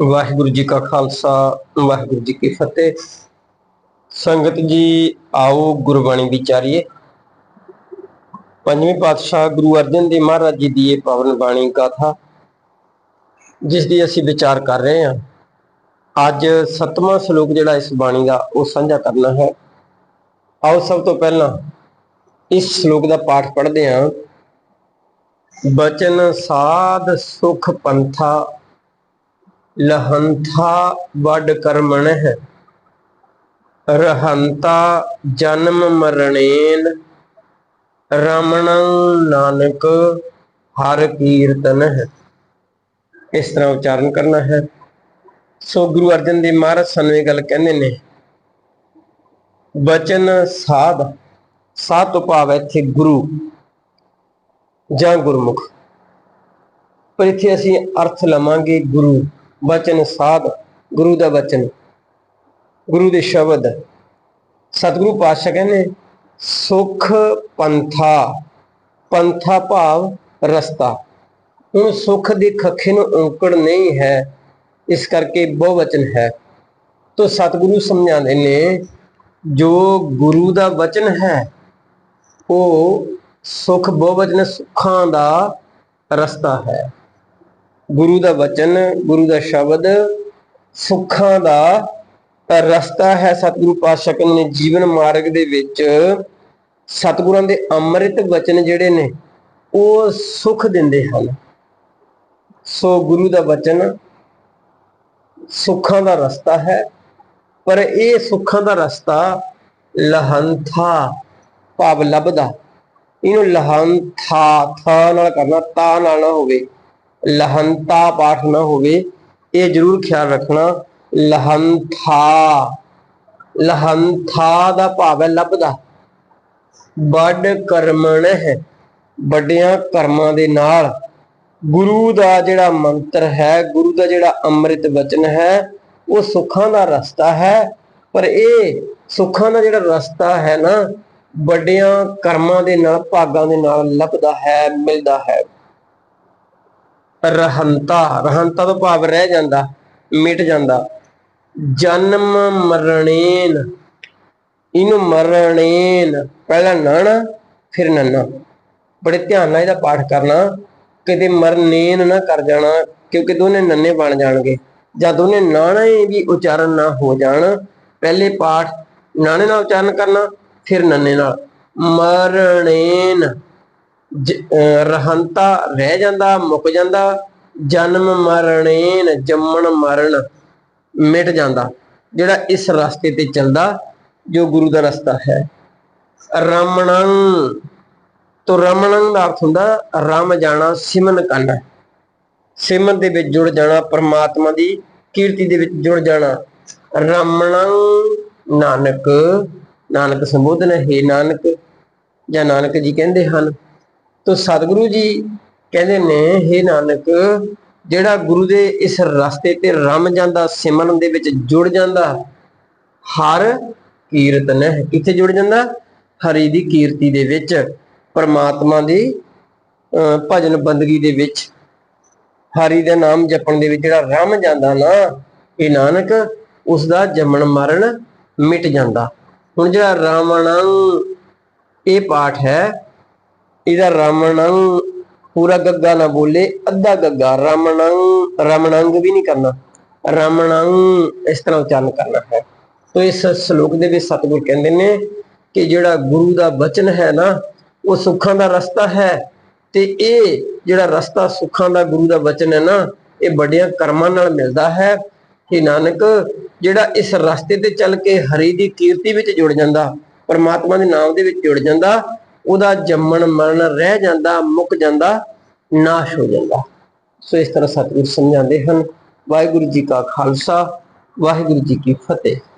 ਵਾਹਿਗੁਰੂ ਜੀ ਕਾ ਖਾਲਸਾ, ਵਾਹਿਗੁਰੂ ਜੀ ਕੀ ਫਤਿਹ। ਸੰਗਤ ਜੀ, ਆਓ ਗੁਰਬਾਣੀ ਵਿਚਾਰੀਏ। ਪੰਜਵੇਂ ਪਾਤਸ਼ਾਹ ਗੁਰੂ ਅਰਜਨ ਦੇਵ ਮਹਾਰਾਜ ਜੀ ਦੀ ਇਹ ਪਾਵਨ ਬਾਣੀ ਗਾਥਾ, ਜਿਸ ਦੀ ਅਸੀਂ ਵਿਚਾਰ ਕਰ ਰਹੇ ਹਾਂ। ਅੱਜ ਸੱਤਵਾਂ ਸ਼ਲੋਕ ਜਿਹੜਾ ਇਸ ਬਾਣੀ ਦਾ, ਉਹ ਸਾਂਝਾ ਕਰਨਾ ਹੈ। ਆਓ ਸਭ ਤੋਂ ਪਹਿਲਾਂ ਇਸ ਸ਼ਲੋਕ ਦਾ ਪਾਠ ਪੜ੍ਹਦੇ ਹਾਂ। ਬਚਨ ਸਾਧ ਸੁਖ ਪੰਥਾ ਲਹੰਥਾ ਵੱਡ ਕਰਮਣਹਿ ਰਹੰਤਾ ਜਨਮ ਮਰਣੇਨ, ਰਮਣੰ ਨਾਨਕ ਹਰ ਕੀਰਤਨ ਹੈ। ਇਸ ਤਰ੍ਹਾਂ ਉਚਾਰਨ ਕਰਨਾ ਹੈ। ਸੋ ਗੁਰੂ ਅਰਜਨ ਦੇਵ ਮਹਾਰਾਜ ਸਾਨੂੰ ਇਹ ਗੱਲ ਕਹਿੰਦੇ ਨੇ, ਬਚਨ ਸਾਧ ਸਾਧ ਤੋਂ ਭਾਵ ਹੈ ਇੱਥੇ ਗੁਰੂ ਜਾਂ ਗੁਰਮੁਖ। ਪਰ ਇੱਥੇ ਅਸੀਂ ਅਰਥ ਲਵਾਂਗੇ ਗੁਰੂ। ਬਚਨ ਸਾਧ, ਗੁਰੂ ਦਾ ਬਚਨ, ਗੁਰੂ ਦੇ ਸ਼ਬਦ। ਸਤਿਗੁਰੂ ਪਾਤਸ਼ਾਹ ਕਹਿੰਦੇ, ਸੁਖ ਪੰਥਾ ਪੰਥਾ ਭਾਵ ਰਸਤਾ। ਹੁਣ ਸੁਖ ਦੇ ਖੱਖੇ ਨੂੰ ਔਂਕੜ ਨਹੀਂ ਹੈ, ਇਸ ਕਰਕੇ ਬਹੁਵਚਨ ਹੈ। ਤੋ ਸਤਿਗੁਰੂ ਸਮਝਾਉਂਦੇ ਨੇ, ਜੋ ਗੁਰੂ ਦਾ ਵਚਨ ਹੈ, ਉਹ ਸੁਖ, ਬਹੁਵਚਨ ਸੁੱਖਾਂ ਦਾ ਰਸਤਾ ਹੈ। ਗੁਰੂ ਦਾ ਵਚਨ, ਗੁਰੂ ਦਾ ਸ਼ਬਦ, ਸੁੱਖਾਂ ਦਾ ਰਸਤਾ ਹੈ ਸਤਿਗੁਰੂ ਪਾਤਸ਼ਾਹ ਕਹਿੰਦੇ ਨੇ, ਜੀਵਨ ਮਾਰਗ ਦੇ ਵਿੱਚ ਸਤਿਗੁਰਾਂ ਦੇ ਅੰਮ੍ਰਿਤ ਵਚਨ ਜਿਹੜੇ ਨੇ, ਉਹ ਸੁਖ ਦਿੰਦੇ ਹਨ। ਸੋ ਗੁਰੂ ਦਾ ਵਚਨ ਸੁੱਖਾਂ ਦਾ ਰਸਤਾ ਹੈ, ਪਰ ਇਹ ਸੁੱਖਾਂ ਦਾ ਰਸਤਾ ਲਹੰਥਾ, ਭਾਵ ਲੱਭਦਾ। ਇਹਨੂੰ ਲਹੰਥਾ, ਥਾ ਨਾਲ ਕਰਨਾ, ਤਾ ਨਾਲ ਨਾ ਹੋਵੇ। ਲਹੰਤਾ ਪਾਠ ਨਾ ਹੋਵੇ, ਇਹ ਜ਼ਰੂਰ ਖਿਆਲ ਰੱਖਣਾ। ਲਹੰਥਾ ਲਹੰਥਾ ਦਾ ਭਾਵ ਹੈ ਲੱਭਦਾ। ਵੱਡ ਕਰਮਣ ਹੈ, ਵੱਡਿਆਂ ਕਰਮਾਂ ਦੇ ਨਾਲ। ਗੁਰੂ ਦਾ ਜਿਹੜਾ ਮੰਤਰ ਹੈ, ਗੁਰੂ ਦਾ ਜਿਹੜਾ ਅੰਮ੍ਰਿਤ ਵਚਨ ਹੈ, ਉਹ ਸੁੱਖਾਂ ਦਾ ਰਸਤਾ ਹੈ। ਪਰ ਇਹ ਸੁੱਖਾਂ ਦਾ ਜਿਹੜਾ ਰਸਤਾ ਹੈ ਨਾ, ਵੱਡਿਆਂ ਕਰਮਾਂ ਦੇ ਨਾਲ, ਭਾਗਾਂ ਦੇ ਨਾਲ ਲੱਭਦਾ ਹੈ, ਮਿਲਦਾ ਹੈ। ਰਹੰਤਾ ਰਹੰਤਾ ਤੋਂ ਭਾਵ ਰਹਿ ਜਾਂਦਾ, ਮਿਟ ਜਾਂਦਾ। ਜਨਮ ਮਰਣੇਨ, ਇਹਨੂੰ ਮਰਣੇਨ, ਪਹਿਲਾਂ ਨਾਣਾ ਫਿਰ ਨੰਨਾ ਬੜੇ ਧਿਆਨ ਨਾਲ ਇਹਦਾ ਪਾਠ ਕਰਨਾ, ਕਿਤੇ ਮਰਨੇਨ ਨਾ ਕਰ ਜਾਣਾ, ਕਿਉਂਕਿ ਦੋਨੇ ਨੰਨੇ ਬਣ ਜਾਣਗੇ। ਜਾਂ ਦੋਨੇ ਨਾਣੇ ਵੀ ਉਚਾਰਨ ਨਾ ਹੋ ਜਾਣ, ਪਹਿਲੇ ਪਾਠ ਨਾਣੇ ਨਾਲ ਉਚਾਰਨ ਕਰਨਾ, ਫਿਰ ਨੰਨੇ ਨਾਲ। ਮਰਣੇਨ ਰਹੰਤਾ ਰਹਿ ਜਾਂਦਾ, ਮੁੱਕ ਜਾਂਦਾ, ਜਨਮ ਮਰਣੇਨ ਜੰਮਣ ਮਰਨ ਮਿਟ ਜਾਂਦਾ, ਜਿਹੜਾ ਇਸ ਰਸਤੇ ਤੇ ਚੱਲਦਾ, ਜੋ ਗੁਰੂ ਦਾ ਰਸਤਾ ਹੈ। ਰਮਣੰ, ਤੋ ਰਮਣੰ ਦਾ ਅਰਥ ਹੁੰਦਾ, ਰਮ ਜਾਣਾ ਸਿਮਨ ਕਰਨਾ ਸਿਮਨ ਦੇ ਵਿੱਚ ਜੁੜ ਜਾਣਾ, ਪਰਮਾਤਮਾ ਦੀ ਕੀਰਤੀ ਦੇ ਵਿੱਚ ਜੁੜ ਜਾਣਾ। ਰਮਣੰ, ਨਾਨਕ ਨਾਨਕ ਸੰਬੋਧਨ ਹੈ ਨਾਨਕ, ਜਾਂ ਨਾਨਕ ਜੀ ਕਹਿੰਦੇ ਹਨ ਤੋ ਸਤਿਗੁਰੂ ਜੀ ਕਹਿੰਦੇ ਨੇ हे ਨਾਨਕ, ਜਿਹੜਾ ਗੁਰੂ ਦੇ ਇਸ ਰਸਤੇ ਤੇ ਰਮ ਜਾਂਦਾ, ਸਿਮਰਨ ਦੇ ਵਿੱਚ ਜੁੜ ਜਾਂਦਾ, ਹਰ ਕੀਰਤਨ ਹੈ। ਕਿੱਥੇ ਜੁੜ ਜਾਂਦਾ? ਹਰੀ ਦੀ ਕੀਰਤੀ ਦੇ ਵਿੱਚ, ਪਰਮਾਤਮਾ ਦੀ ਭਜਨ ਬੰਦਗੀ ਦੇ ਵਿੱਚ। ਹਰੀ ਦਾ ਨਾਮ ਜਪਣ ਦੇ ਵਿੱਚ ਜਿਹੜਾ ਰਮ ਜਾਂਦਾ ਨਾ, ਇਹ ਨਾਨਕ ਉਸ ਦਾ ਜੰਮਣ ਮਰਨ ਮਿਟ ਜਾਂਦਾ। ਹੁਣ ਜਿਹੜਾ ਰਾਮਣੰ ਇਹ ਪਾਠ ਹੈ ਇਹਦਾ ਰਾਮਣੰ ਪੂਰਾ ਗੱਗਾ ਨਾ ਬੋਲੇ, ਅੱਧਾ ਗੱਗਾ। ਰਾਮਣੰ ਰਮਣੰਗ ਵੀ ਨਹੀਂ ਕਰਨਾ। ਰਾਮਣੰ ਇਸ ਤਰ੍ਹਾਂ ਉਚਾਰਨ ਕਰਨਾ ਹੈ। ਤੋ ਇਸ ਸ਼ਲੋਕ ਦੇ ਵਿੱਚ ਸਤਿਗੁਰ ਕਹਿੰਦੇ ਨੇ ਕਿ ਜਿਹੜਾ ਗੁਰੂ ਦਾ ਬਚਨ ਹੈ ਨਾ, ਉਹ ਸੁੱਖਾਂ ਦਾ ਰਸਤਾ ਹੈ। ਤੇ ਇਹ ਜਿਹੜਾ ਰਸਤਾ ਸੁੱਖਾਂ ਦਾ ਗੁਰੂ ਦਾ ਬਚਨ ਹੈ ਨਾ, ਇਹ ਵੱਡਿਆਂ ਕਰਮਾਂ ਨਾਲ ਮਿਲਦਾ ਹੈ। ਕਿ ਨਾਨਕ, ਜਿਹੜਾ ਇਸ ਰਸਤੇ ਤੇ ਚੱਲ ਕੇ ਹਰੀ ਦੀ ਕੀਰਤੀ ਵਿੱਚ ਜੁੜ ਜਾਂਦਾ, ਪਰਮਾਤਮਾ ਦੇ ਨਾਮ ਦੇ ਵਿੱਚ ਜੁੜ ਜਾਂਦਾ ਉਹਦਾ ਜੰਮਣ ਮਰਨ ਰਹਿ ਜਾਂਦਾ, ਮੁੱਕ ਜਾਂਦਾ, ਨਾਸ਼ ਹੋ ਜਾਂਦਾ। ਸੋ ਇਸ ਤਰ੍ਹਾਂ ਸਤਿਗੁਰ ਸਮਝਾਉਂਦੇ ਹਨ, ਵਾਹਿਗੁਰੂ ਜੀ ਕਾ ਖਾਲਸਾ, ਵਾਹਿਗੁਰੂ ਜੀ ਕੀ ਫਤਿਹ।